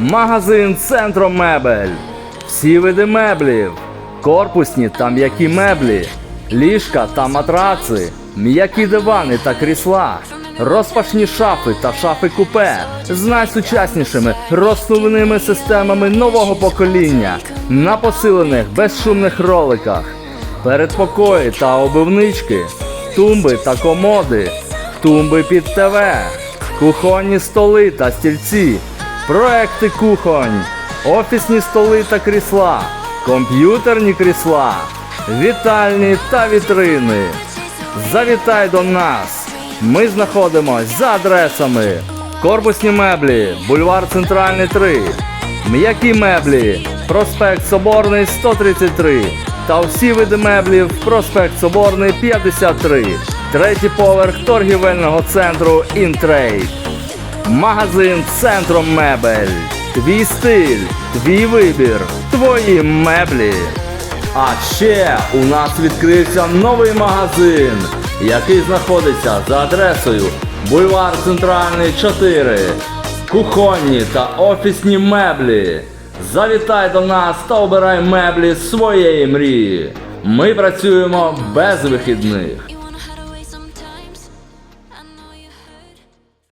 Магазин Центро Мебель. Всі види меблів. Корпусні та м'які меблі, ліжка та матраци, м'які дивани та крісла, розпашні шафи та шафи купе з найсучаснішими розсувними системами нового покоління на посилених безшумних роликах, передпокої та обивнички, тумби та комоди, тумби під ТВ, кухонні столи та стільці, проекти кухонь, офісні столи та крісла, комп'ютерні крісла, вітальні та вітрини. Завітай до нас! Ми знаходимось за адресами Корпусні меблі, бульвар Центральний 3, м'які меблі, проспект Соборний 133 та всі види меблів проспект Соборний 53, третій поверх торгівельного центру Інтрейд. Магазин Центром Мебель. Твій стиль, твій вибір, твої меблі. А ще у нас відкрився новий магазин, який знаходиться за адресою Бульвар Центральний 4. Кухонні та офісні меблі. Завітай до нас та обирай меблі своєї мрії. Ми працюємо без вихідних.